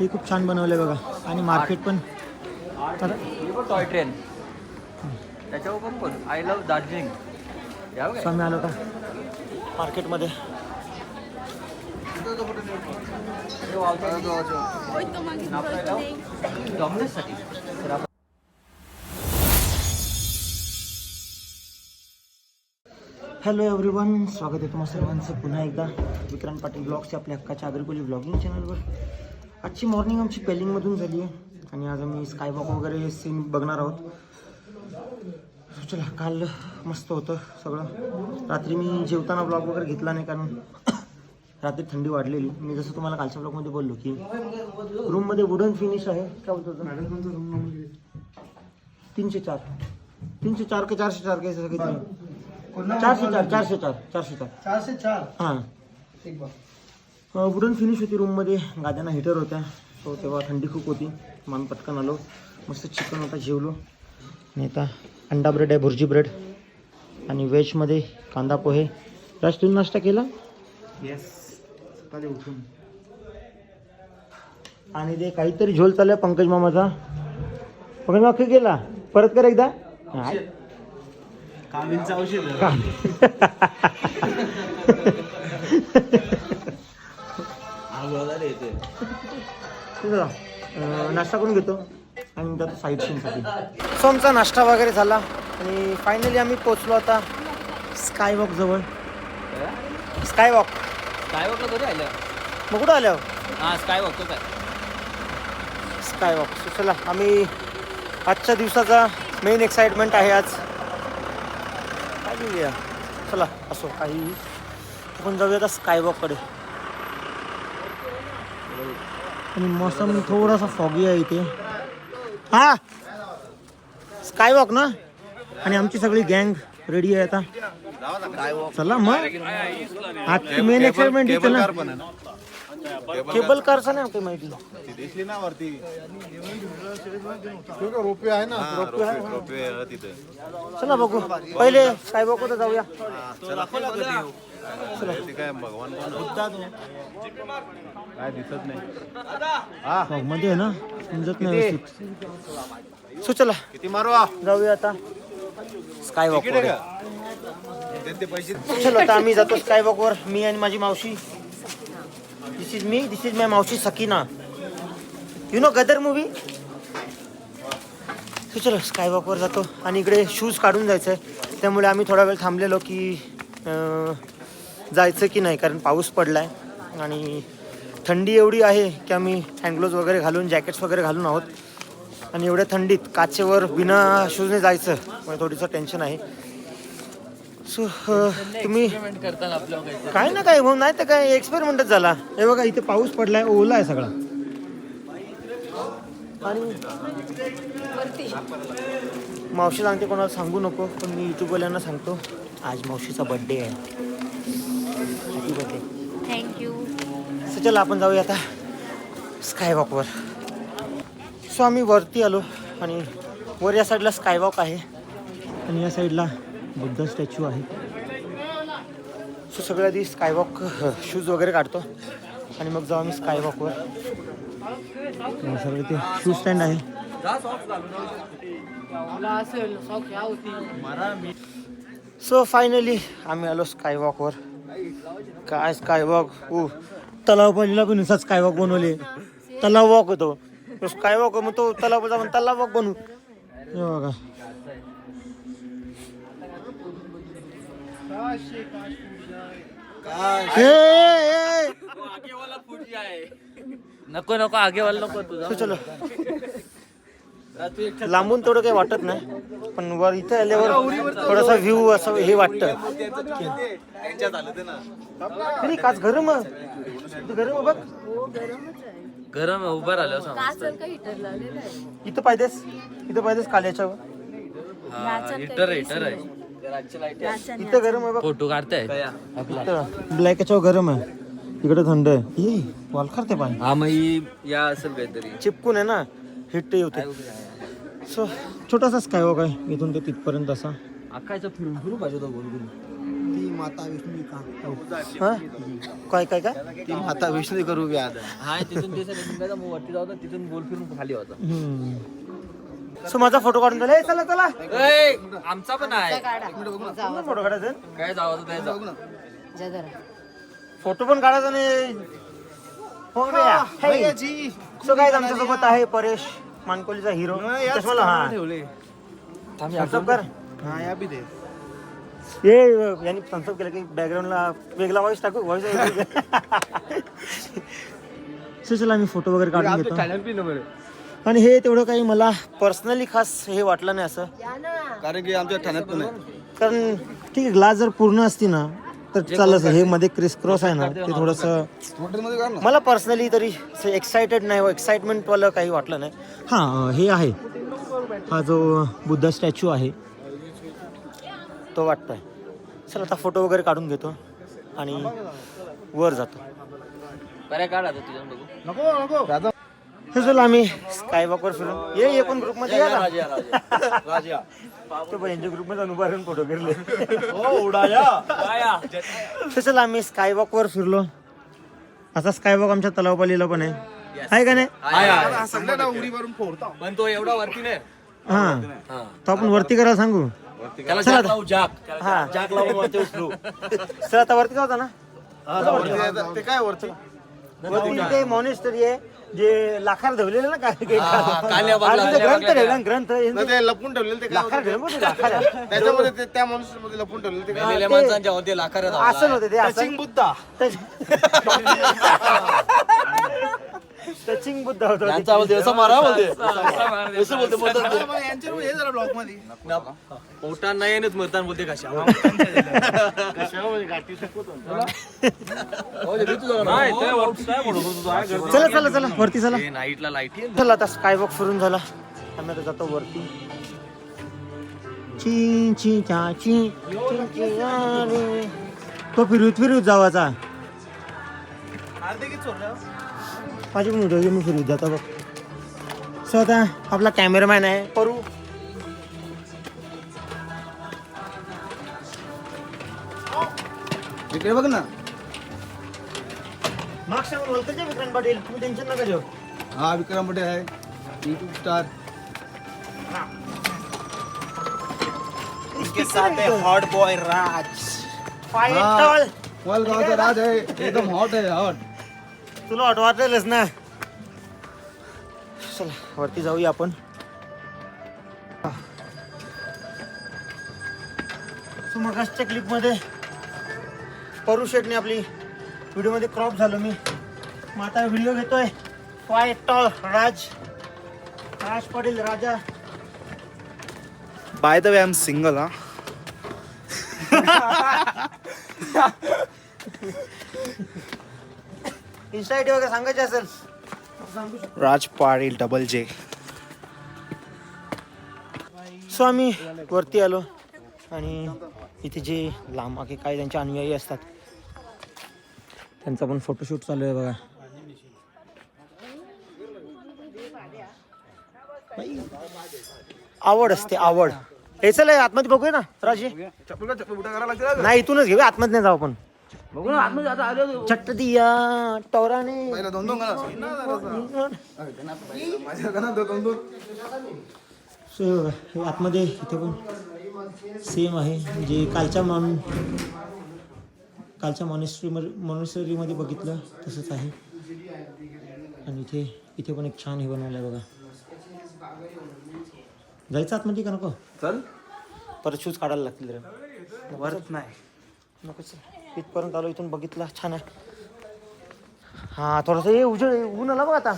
हे खूप छान बनवलं बघा. आणि मार्केट पण टॉय ट्रेन त्याच्यावर पण पण आय लव्ह दार्जिलिंग स्वामी आलो का? मार्केटमध्ये हे डॉमिनोजसाठी हॅलो एव्हरीवन स्वागत आहे तुम्हा सर्वांचं पुन्हा एकदा. विक्रांत पाटील ब्लॉग्सच्या आपल्या हक्काच्या आगरकोली ब्लॉगिंग चॅनलवर आजची मॉर्निंग आमची पेलिंगमधून झाली आहे. आणि आज आम्ही स्कायवॉक वगैरे सीन बघणार आहोत. चला काल मस्त होतं सगळं. रात्री मी जेवताना ब्लॉग वगैरे घेतला नाही कारण रात्री थंडी वाढलेली. मी जसं तुम्हाला कालच्या ब्लॉगमध्ये बोललो की रूममध्ये वुडन फिनिश आहे. काय बोलतो? तीनशे चार. तीनशे चार का चारशे चार काय किती चारशे चार चारशे चार चारशे चार. चारशे चार? हां. वुडन फिनिश होती रूममध्ये गाद्यांना हिटर होत्या. सो तेव्हा थंडी खूप होती. मान पटकन आलो. मस्त चिकन होता जेवलो. आणि आता अंडा ब्रेड आहे भुर्जी ब्रेड आणि व्हेजमध्ये कांदा पोहे. राज तुम्ही नाश्ता केला? येस सकाळी उठून. आणि ते काहीतरी झोल चाललाय पंकज मामाचा. पंकज मामा काय केला परत कर एकदा. औषध. चला, नाश्ता करून घेतो आणि जातो साईड सीनसाठी सो आमचा नाश्ता वगैरे झाला आणि फायनली आम्ही पोचलो आता स्कायवॉक जवळ. स्कायवॉक स्काय वॉकला कधी आलं मग कुठं आल्या हा? स्काय वॉक तो काय स्कायवॉक सो चला आम्ही आजच्या दिवसाचा मेन एक्साइटमेंट आहे आज. काय चला असो काही. आपण जाऊया आता स्कायवॉककडे आणि मोसम थोडासा फॉगी आहे इथे. हा! स्कायवॉक ना? आणि आमची सगळी गँग रेडी आहे आता. चला मग. आजची मेन एक्साइटमेंट इथे ना. केबल कारचा नाही काही माहिती? दिसली ना वरती. रोपे आहे ना. रोपवे रोपवे तिथे. चला बघू. पहिले स्कायवॉक वर जाऊया. ते काय भगवान कोण काय दिसत नाही Fog मध्ये आहे ना? समजत नाही व्यवस्थित. सो चला. किती मारवा जाऊया आता. स्कायवॉक तिकीट आहे का? ते- ते पैसे. चलो आता आम्ही जातो स्कायवॉक वर. मी आणि माझी मावशी. दिस is me this is my मावशी Sakina. You know Gadar movie so चलो स्कायवॉक वर जातो. आणि इकडे शूज काढून जायचं आहे त्यामुळे आम्ही थोडा वेळ थांबलेलो की अं, जायचं की नाही? कारण पाऊस पडलाय आणि थंडी एवढी आहे की आम्ही हँडग्लोज वगैरे घालून जॅकेट्स वगैरे घालून आहोत. आणि एवढ्या थंडीत काचेवर बिना शूजने जायचं म्हणजे थोडीसं टेन्शन आहे. सो तुम्ही काय ना काय म्हणून नाही तर काय एक्सपेरिमेंटच झाला. हे बघा इथे पाऊस पडलाय ओला आहे सगळा. आणि मावशी सांगते कोणाला सांगू नको पण मी युट्यूबवाल्यांना सांगतो आज मावशीचा बर्थडे आहे. थँक्यू सो चला आपण जाऊया आता स्कायवॉकवर सो आम्ही वरती आलो आणि वर या साईडला स्कायवॉक आहे. आणि या साईडला बुद्ध स्टॅच्यू आहे. सो सगळ्या आधी स्कायवॉक शूज वगैरे काढतो. आणि मग जाऊ आम्ही स्कायवॉकवर सगळं ते शूज स्टँड आहे. सो फायनली आम्ही आलो स्कायवॉकवर काय स्कायवॉक ओ तलाव पहिला पण नुसार स्कायवॉक बनवले. तलाव वॉक होतो. तो स्कायवॉक मग तो तलाव जाऊन तलाव वॉक बनवू. हे बघा. ए. नको नको आगेवाल नको तुझा. चलो. लांबून तेवढं काही वाटत नाही पण वर इथे आल्यावर थोडासा व्ह्यू असं हे वाटतं. नाही काच गरम गरम आहे बघ. गरम आहे, उभं राहिलं इथं पाहिजेस इथं पाहिजेस काल्याच्यावर हिटर हिटर आहे. इथं गरम आहे बघ. फोटो काढताय? इथं ब्लॅक याच्यावर गरम आहे. इकडे थंड आहे. ये वालखार ते पाणी हा मग या असेल काहीतरी. चिपकून आहे ना. हिट होते सो छोटासा स्कायवॉक आहे इथून ते तिथपर्यंत असा आकायचं फिरून फिरू पाहिजे होतं गोल गोल माता विष्णू का हा काय काय काय ती माता विष्णू करू बी आता हा तिथून ते मग वरती जाऊ तिथून गोल फिरून खाली होता सो माझा फोटो काढून दिला चला चला आमचा पण आहे फोटो काढायचा काय जावं ते जाऊ फोटो पण काढायचा नाही हो सो काय आमच्यासोबत आहे? परेश मानकोलीचा हिरो चष्माला हा. थम्सअप कर. हा या बी दे. ये यांनी थम्सअप केलं की बॅकग्राऊंडला वेगळा व्हॉइस टाकू व्हॉइस सो चला मी फोटो वगैरे काढून घेतो. आणि हे तेवढं काही मला पर्सनली खास हे वाटलं नाही असं. कारण की आमच्या ठाण्यात पण कारण ठीक आहे ग्लास जर पूर्ण असती ना तर चाललं असं. हे मध्ये क्रिस क्रॉस आहे ना ते थोडस हॉटेलमध्ये कर ना. मला पर्सनली तरी एक्साइटेड नाही एक्साइटमेंट वाला काही वाटलं नाही. हा हे आहे. हा जो बुद्धा स्टॅच्यू आहे तो वाटतोय. चल आता फोटो वगैरे काढून घेतो आणि वर जातो. बऱ्या काढ नको नको. हे चला आम्ही. स्काय वॉकवर फिरून. ये ये पण ग्रुपमध्ये? या ना. राजा तो पण यांच्या ग्रुपमध्ये उभा राहून फोटो घेतले हो उडाया. चला आम्ही. स्काय वॉकवर फिरलो. असा स्काय वॉक आमच्या तलावपालीला पण आहे. आहे का नाही? सगळ्यांना उडी मारून फोडता. पण तो एवढा वरती नाही. हा. तो आपण वरती करायला सांगू? त्याला चला लावू हा. जाक लावून वरती उचलू. चला आता वरती जाऊ ना. ते काय वरचं वरती ते मॉनेस्टरी आहे जे लाखार ठेवलेलं ना काय हा, काल्या बागला, आणि ते काल्या ग्रंथ ठेवला ग्रंथ नाही, ते लपून ठेवलेलं ते काय होतं? ठेवलं. त्याच्यामध्ये ते- त्या मध्ये लपून ठेवलेलं ते काय? मेलेल्या ते- माणसांच्या मध्ये लाखार असं नव्हतं ते टचिंग बुद्धा. टचिंग बुद्ध होतं यांचा आवाज असं मारा बोलते असं बोलते बोलतात यांच्यावर हे जरा ब्लॉकमध्ये. पोटा नाही येणच मरताना बोलते कशा. चला. चला. चला वरती चला. नाईटला लाइट चला आता स्काय वॉक फिरून झाला. आम्ही आता जातो वरती. ची ची चा ची. तो फिरवीत फिरवीत माझी पण व्हिडिओ मी फिरवीत जातो बघ सो आता आपला कॅमेरामॅन आहे परू इकडे बघ ना मागच्या विक्रांत पाटील तुम्ही टेन्शन नका घेऊ हा विक्रम पटेल आहे युट्यूब स्टार इसके साथ है हॉट बॉय राज। हाँ. फाइटर वॉल गावचा राज आहे एकदम हॉट है हॉट तुला हॉट वाटेलच ना. चला वरती जाऊया आपण. सो मगासच्या क्लिपमध्ये परू शेटने आपली व्हिडिओमध्ये क्रॉप झालो मी. मग आता व्हिडिओ घेतोय fighter Raj. Raj Patil Raja. By the way I am single हा. इन्स्टा आयडी वगैरे सांगायचे असेल. राज पाटील डबल जे सो आम्ही वरती आलो. आणि इथे जे लांब काय त्यांचे अनुयायी असतात. त्यांचा पण फोटोशूट चालू आहे बघा. आवड असते आवड. हे चल आतमध्ये बघूया ना राजे. नाही इथूनच घेऊया आतमध्ये नाही जाऊ आपण. चट्ट दिया टोराने दोन दोन सो हे बघा, हे आतमध्ये इथे पण सेम आहे. जे कालच्या मॉन कालच्या मॉनेस्ट्री मॉनेस्ट्रीमध्ये बघितलं तसंच आहे. आणि इथे इथे पण एक छान हे बनवलं आहे बघा. जायचं आतमध्ये का नको? चल. परत शूज काढायला लागतील रे. वरत नाही. नको चल इथपर्यंत आलो इथून बघितला. छान आहे. हा थोडंसं हे उजळ ऊन आला बघ आता.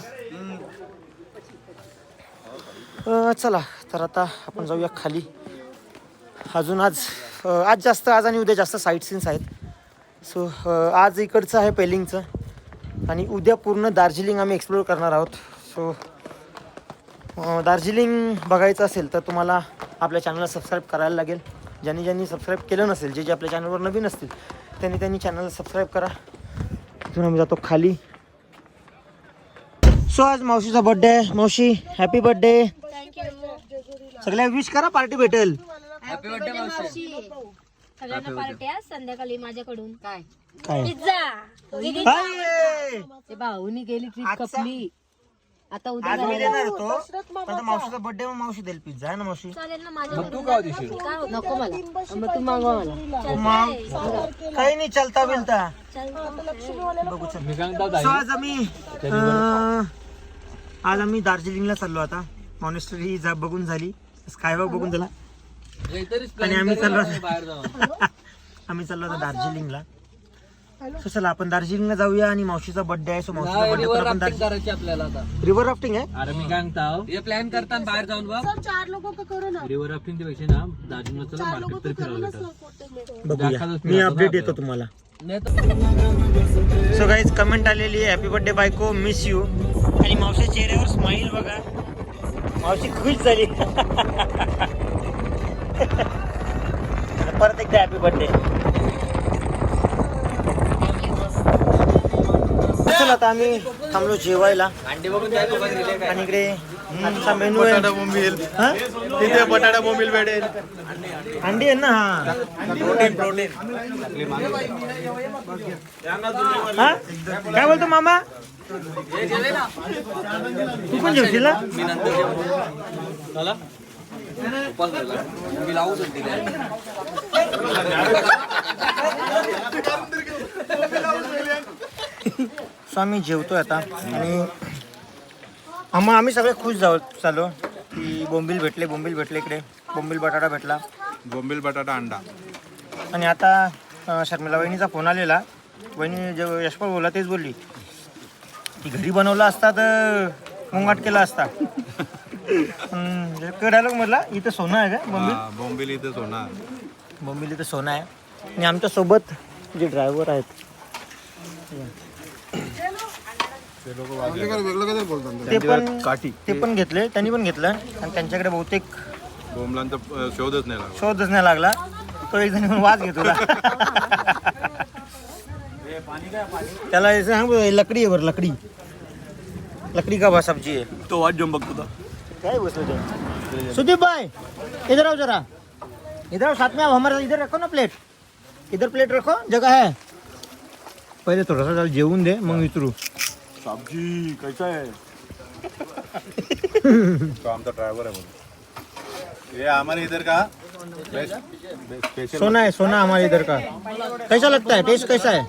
चला तर आता आपण जाऊया खाली. अजून आज आज जास्त आज आणि उद्या जास्त साईट सीन्स आहेत. सो आज इकडचं आहे पेलिंगचं आणि उद्या पूर्ण दार्जिलिंग आम्ही एक्सप्लोर करणार आहोत. सो दार्जिलिंग बघायचं असेल तर तुम्हाला आपल्या चॅनलला सबस्क्राईब करायला लागेल. ज्यांनी ज्यांनी सबस्क्राईब केलं नसेल जे जे आपल्या चॅनलवर नवीन असतील त्यांनी त्यांनी चॅनलला सबस्क्राईब करा. तिथून आम्ही जातो खाली. सो आज मावशीचा बर्थडे आहे. मावशी हॅपी बर्थडे सगळ्या विश करा पार्टी भेटेल. हॅपी बर्थडे मावशी. सगळ्यांना पार्टी आज संध्याकाळी माझ्याकडून. काय? काय? पिझ्झा भाऊनी गेली ट्रिप खपली. आता उद्या आज मी देणार होतो. पण आता मावशीचा बर्थडे मावशी देईल पिझ्झा आहे ना मावशी? चालेल ना माझ्याकडून तू का देशील नको मला. मग तू मागवा मला. मग. काही नाही चलता बिलता. बघू चल. मी आज आम्ही अं, आज आम्ही दार्जिलिंगला चाललो आता. मॉनेस्टरी जा बघून झाली. स्कायवॉक बघून झाला. आणि आम्ही चाललो बाहेर जाऊन आम्ही चाललो आता दार्जिलिंगला. So, चला आपण दार्जिलिंगला जाऊया आणि मावशीचा बर्थडे आहे. सो मावशीचा रिव्हर बर्थडे राफ्टिंग करायची आपल्याला आता. रिव्हर राफ्टिंग आहे? अरे मी काय म्हणतो? हे. प्लॅन करताना बाहेर जाऊन बघ. चार लोक करू ना रिव्हर राफ्टिंगपेक्षा ना दार्जिलिंगला चला मार्केट तरी फिरायला बघूया. मी अपडेट ना येतो तुम्हाला. नाही सो गाईज कमेंट आलेली आहे हॅपी बर्थडे बायको. मिस यू आणि मावशी चेहऱ्यावर स्माईल बघा. मावशी खुश झाली. परत एकदा हॅपी बर्थडे चल आता आम्ही थांबलो जेवायला. अंडे बघून काय लोक दिले काय आणि इकडे आजचा मेनू आहे. बटाटा बोंबील. हा? तिथे बटाटा बोंबील भेटेल. अंडी आहे ना? हा. Protein protein. हा? काय बोलतो मामा? तू पण जेवशील ना? मी नंतर जेवतो. चला. उपास धरला. मी सो आम्ही जेवतोय आता. आणि मग आम्ही सगळे खुश जाऊ चालू की बोंबील भेटले बोंबील भेटले इकडे. बोंबील बटाटा भेटला. बोंबील बटाटा अंडा. आणि आता शर्मिला वहिनीचा फोन आलेला. वहिनी जे यशपाल बोला तेच बोलली. की घरी बनवला असता तर मुंगाट केला असता. डायलॉग म्हटला इथं सोनं आहे का बोंबील? बोंबील इथे सोना बोंबील इथं सोनं आहे. आणि आमच्यासोबत जे ड्रायव्हर आहेत ते पण काठी. ते पण घेतले त्यांनी पण घेतलं. आणि त्यांच्याकडे बहुतेक बोंबलांचा अं, शोधच नाही लागला. शोधच नाही लागला. तो एक जण येऊन वाज घेत होता. त्याला हे सांग बरं, हे लकडी आहे बरं लकडी. लकडी का बा सब्ज़ी आहे? तो वाट जम बघतो काय बसलो ते? सुदीप भाई इधर आओ जरा. इधर आओ साथ में आओ हमारे इधर रखो ना प्लेट इधर प्लेट रखो जगह है. पहिले थोडासा त्याला जेवून दे मग विचारू सब्ज़ी कैसा? है तो आमचा ड्रायव्हर आहे म्हणून ये हमारे इधर का। स्पेशल सोना है सोना हमारे इधर का। कैसा लगता है? टेस्ट कैसा है?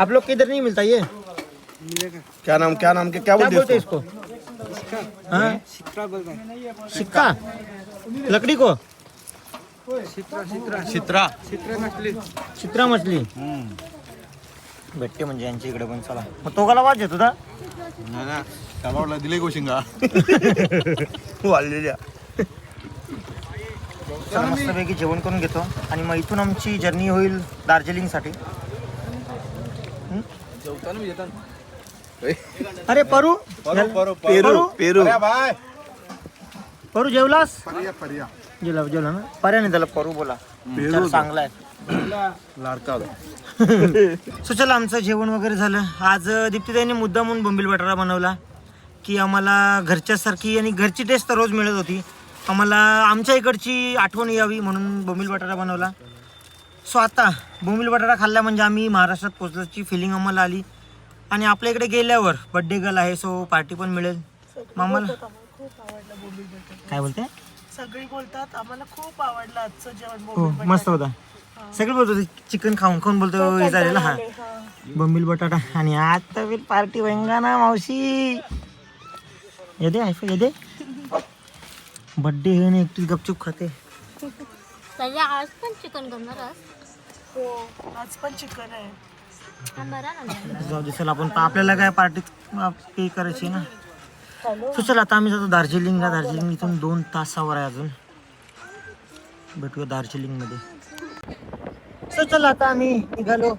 आप लोग के इधर नहीं मिलता ये? क्या नाम क्या नाम के क्या क्या बोलते हैं हैं इसको? हाँ? सिक्का लकड़ी को? चित्रा चित्रा मछली। भेटते म्हणजे यांच्या इकडे पण चला. मग तो गाला वाज येत होता कबाबला दिले गोशिंगा. वाढलेल्या चला मस्तपैकी जेवण करून घेतो. आणि मग इथून आमची जर्नी होईल दार्जिलिंगसाठी. अरे परू. परो पेरू पेरू. परू. जेवलास? जेवला जेवला ना? पर्या नाही त्याला परू बोला. चल, चांगला आहे. लाडका सो चला आमचं जेवण वगैरे झालं. आज दीप्तीताईने मुद्दा म्हणून बोंबील बटाटा बनवला की आम्हाला घरच्यासारखी आणि घरची टेस्ट तर रोज मिळत होती. आम्हाला आमच्या इकडची आठवण यावी म्हणून बोंबील बटाटा बनवला. सो आता बोंबील बटाटा खाल्ला म्हणजे आम्ही महाराष्ट्रात पोचल्याची फिलिंग आम्हाला आली. आणि आपल्या इकडे गेल्यावर बड्डे गर्ल आहे सो पार्टी पण मिळेल. मग आम्हाला. काय बोलते सगळी बोलतात. आम्हाला खूप आवडलं आजचं जेवण हो मस्त होता. सगळे बोलत होते चिकन खाऊन खाऊन बोलतो हे झालेलं. हा. बंबील बटाटा आणि आता बिल पार्टी ना मावशी. येदे आयफा येदे बड्डे आहे ना एकटी गपचूप खाते. आज पण चिकन करणार आज हो आज पण चिकन आहे. हा जाऊ दे चला आपण आपल्याला काय पार्टीत पे करायची ना? So चला आता आम्ही जातो दार्जिलिंगला. दार्जिलिंग इथून दोन तासावर आहे अजून. भेटूया दार्जिलिंगमध्ये. सो चला आता आम्ही निघालो.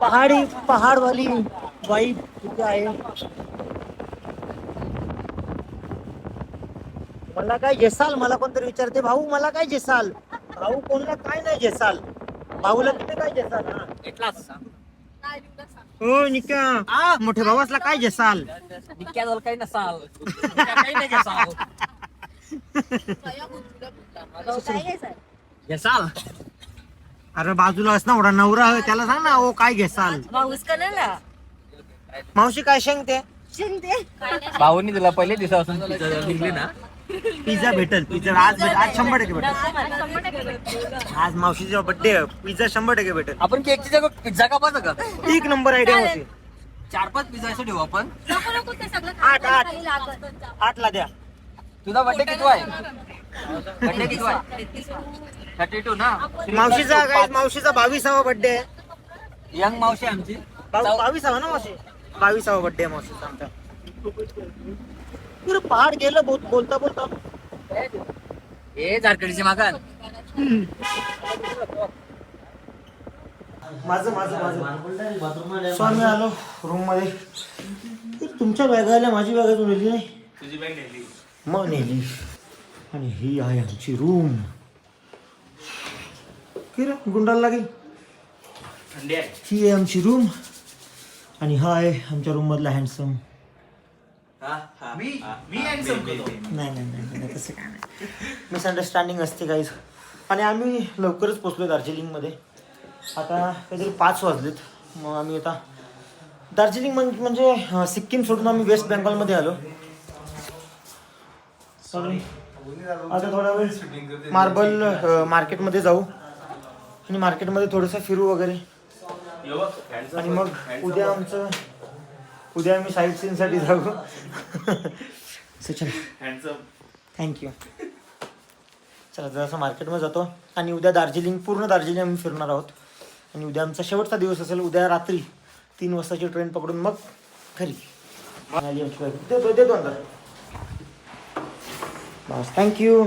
पहाडी पहाडवाली वाईब तिथे आहे. मला काय जेसाल मला कोणतरी विचारते भाऊ मला काय जेसाल? भाऊ कोणला काय नाही जेसाल? भाऊला तिथे काय जेसाल? हा. हो निका. मोठ्या भावासला काय जेसाल निक्या झालं काही नसाल. निक्या काही नाही नसाल घेसाल? अरे बाजूला अस ना एवढा नवरा आहे, त्याला सांग ना ओ काय घेसाल? मावशी काय शेंगते? भाऊनी तुला पहिले दिवसापासून निघले ना. पिझ्झा भेटल पिझ्झा. आज भेट आज शंभर टक्के भेटेल. आज मावशीचा बर्थडे पिझ्झा शंभर टक्के भेटेल. आपण केकची जागा पिझ्झा कापायचा का? एक नंबर आयडिया मावशी. चार पाच पिझ्झा असं ठेवू आपण. आठ आठ. आठ ला द्या. तुझा बर्थडे किती आहे? बर्थडे किती आहे? थर्टी टू ना मावशीचा काय मावशीचा बावीसावा बर्थडे आहे. यंग मावशी आमची. बाव- बावीसावा ना मावशी? बावीसावा बर्थडे आहे मावशीचा आमचा. पुरं पहाड गेलं बोल- बोलता बोलता. ए झारखंडीचे मागण माझं माझं माझं. स्वामी आलो रूममध्ये तुमच्या बॅग आल्या माझी बॅग अजून नेली नाही? तुझी बॅग नेली. मग नेली. आणि ही आहे आमची रूम. की रे गुंडाला लागेल. थंडी आहे. ही आहे आमची रूम. आणि हा आहे आमच्या रूम मधला हँडसम मी मी handsome करतो. नाही नाही नाही नाही तसं काय नाही. मिसअंडरस्टँडिंग असते काहीच आणि आम्ही लवकरच पोचलो दार्जिलिंगमध्ये. आता काहीतरी पाच वाजलेत. मग आम्ही आता दार्जिलिंग म्हण- म्हणजे अं, सिक्कीम सोडून आम्ही वेस्ट बेंगॉलमध्ये आलो. आता थोडा वेळ मार्बल मार्केटमध्ये जाऊ. आणि मार्केटमध्ये थोडंसं फिरू वगैरे. आणि मग उद्या. आमचं उद्या आम्ही साईट सीनसाठी जाऊ. सो चला. थँक्यू चला जरासं मार्केटमध्ये जातो. आणि उद्या दार्जिलिंग पूर्ण दार्जिलिंग आम्ही फिरणार आहोत. आणि उद्या आमचा शेवटचा दिवस असेल उद्या रात्री तीन वाजताची ट्रेन पकडून मग घरी. देतो देतो अंदर. बस थँक्यू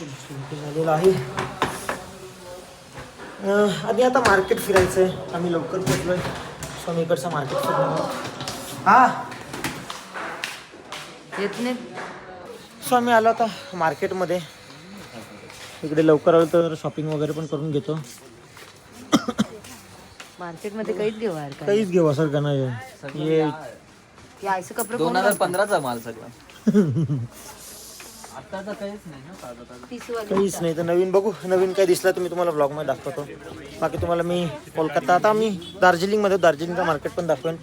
झालेलं आहे. अं, आधी आता मार्केट फिरायचं आहे आम्ही लवकर पोचलोय स्वामी इकडचं मार्केट हा? येत नाही. सो आम्ही आलो आता मार्केटमध्ये. इकडे लवकर आलो तर शॉपिंग वगैरे पण करून घेतो. मार्केटमध्ये काहीच घेऊ यार काय. काहीच घेऊ असं का नाही कपडे दोन हजार घालतं? पंधराचा माल सगळा. काहीच नाही ना ताजा ताजा. तीस वाले काहीच नाही. तर नवीन बघू. नवीन काय दिसला तर मी तुम्हाला ब्लॉगमध्ये दाखवतो. बाकी तुम्हाला मी कोलकाता आता आम्ही दार्जिलिंगमध्ये दार्जिलिंगचं मार्केट पण दाखवेन.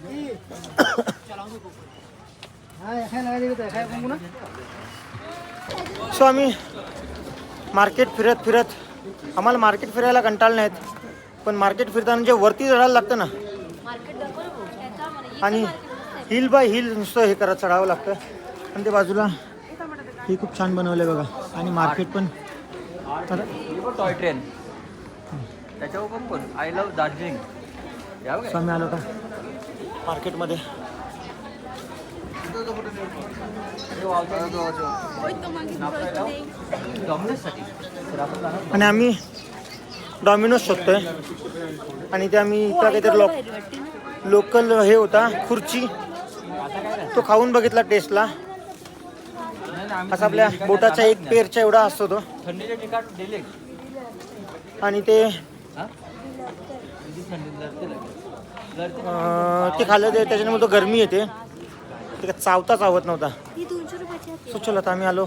सो आम्ही मार्केट फिरत फिरत. आम्हाला मार्केट फिरायला कंटाळ नाहीत. पण मार्केट फिरताना जे वरती चढायला लागतं ना आणि हिल बाय हिल नुसतं हे करत चढावं लागतं. आणि ते बाजूला हे खूप छान बनवलं बघा. आणि मार्केट पण. टॉय ट्रेन त्याच्यावर पण पण आय लव्ह दार्जिलिंग या बघा. सो आम्ही आलो का? मार्केटमध्ये आणि आम्ही डॉमिनोज शोधतोय. आणि ते आम्ही इथं काहीतरी लोक लोकल हे होता खुर्ची. तो खाऊन बघितला टेस्टला असा आपल्या बोटाच्या एक पेरच्या एवढा असतो तो. थंडीच्या ठिकाण दिले. आणि ते हा? ते खाल्लं ते त्याच्यामुळे तो गरमी येते. ते काय चावता चावत नव्हता. ही सो चला आता आम्ही आलो.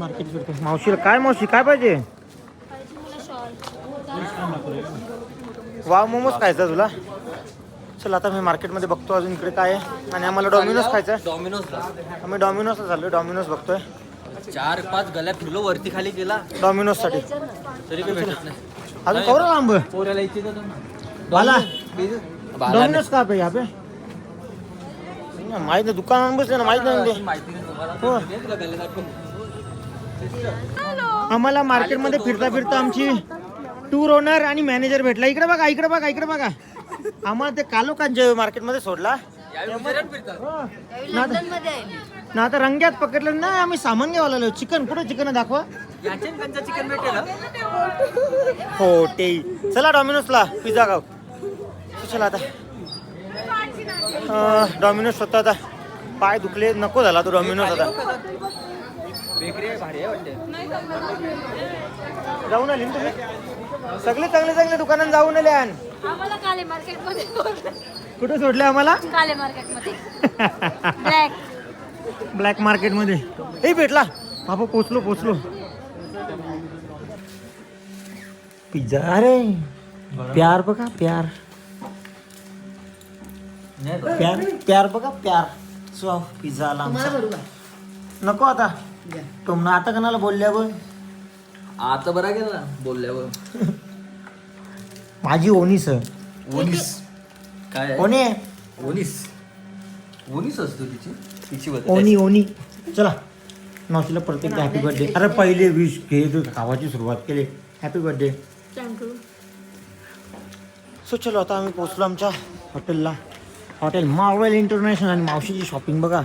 मार्केट फिरतो. मावशीला काय मावशी काय पाहिजे? पाहिजे मला शॉल. वाव मोमोज खायचा तुला? चल आता मी मार्केटमध्ये बघतो अजून इकडे काय आहे. आणि आम्हाला डॉमिनोज खायचा आहे. डॉमिनोजला आम्ही डॉमिनोज झालो डॉमिनोज बघतोय. चार पाच गल्या फिरलो वरती खाली गेला डॉमिनोजसाठी तरी काही भेटत नाही. अजून कवर लांब पोऱ्याला इच्छित बाला बाला. डॉमिनोज का पे यहाँ पे माहीत नाही दुकान बसले ना माहीत नाही ते. माहिती नाही हो. दे तुला गल्ल्या दाखवून. आम्हाला मार्केटमध्ये फिरता फिरता आमची टूर ओनर आणि मॅनेजर भेटला. इकडे बघा इकडे बघा इकडे बघा. आम्हाला ते कालोखांच्या मार्केटमध्ये सोडला. यावेळी मध्ये आहे. ना आता रंग्यात पकडलं ना आम्ही सामान घ्यावं लागलो चिकन. कुठे चिकन दाखवा. चिकन भेटेल हा? हो ते चला डॉमिनोजला पिझ्झा खाऊ. चला आता. अं, डॉमिनोज स्वतः आता पाय दुखले. नको झाला तो डॉमिनोज आता. बेकरी आहे भारी आहे वाटते. जाऊन आली ना तुम्ही? सगळे चांगले चांगले दुकानात जाऊन आले आण. आम्हाला काले मार्केटमध्ये कुठे सोडले आम्हाला? काले मार्केटमध्ये. ब्लॅक ब्लॅक मार्केटमध्ये हे भेटला. बाबा पोचलो पोचलो. पिझ्झा अरे प्यार बघा प्यार. प्यार प्यार बघा प्यार. सो पिझ्झा आला आमचा. नको आता. तुम्हाला आता कोणाला बोलल्यावर आता बरा गेला बोलल्यावर माझी ओनीस. काय? ओनी. ओनीस. ओनीस असतो तिची. तिची बदल. ओनी ओनी. चला. मावशीला प्रत्येक हॅपी बर्थडे अरे पहिले विश घे. तू खावाची सुरुवात केली. हॅपी बर्थडे सो चलो आता आम्ही पोचलो आमच्या हॉटेलला हॉटेल मार्वेल इंटरनॅशनल आणि मावशीची शॉपिंग बघा.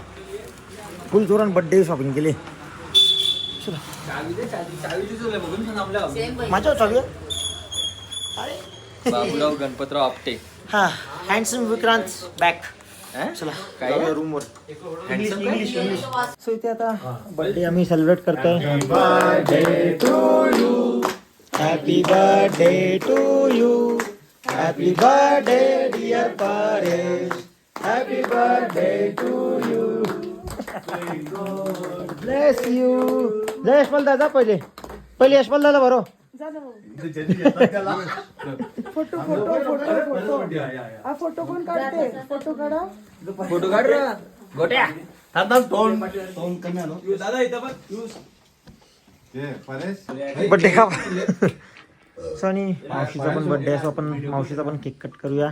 फुल जोरान बर्थडे शॉपिंग केली. चला. चावी दे, चावी चावीची चोर आहे, बघून पण आपल्या माझ्यावर चालू आहे? बाबूराव गणपतराव आपटे. हा हँडसम विक्रांत बॅक हं? चला. काय? रूमवर सो इथे आता बर्थडे आम्ही सेलिब्रेट करतोय. Happy birthday to you happy birthday dear Paresh happy birthday to you bless you जय यशपाल दादा पहिले. पहिले यशपाल दादा बरो फ़ोटो फ़ोटो फ़ोटो फ़ोटो। हा फ़ोटो कोण काढते फ़ोटो काढा फ़ोटो काढ रे. गोट्या। ये, परेश। बर्थडे का सनी मावशीचा पण बर्थडे असो आपण मावशीचा पण केक कट करूया।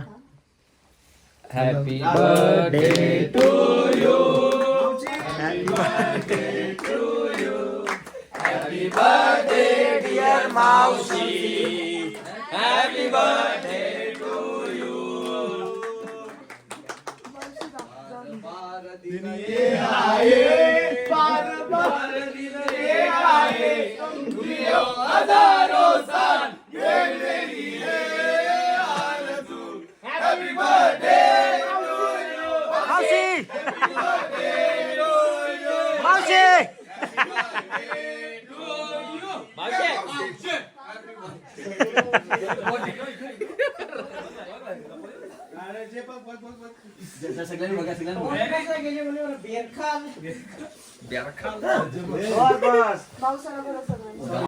Happy birthday to मावशी मावशी सगळ्यांनी बघा सगळ्यांनी बघा. पावसाला बरं सगळं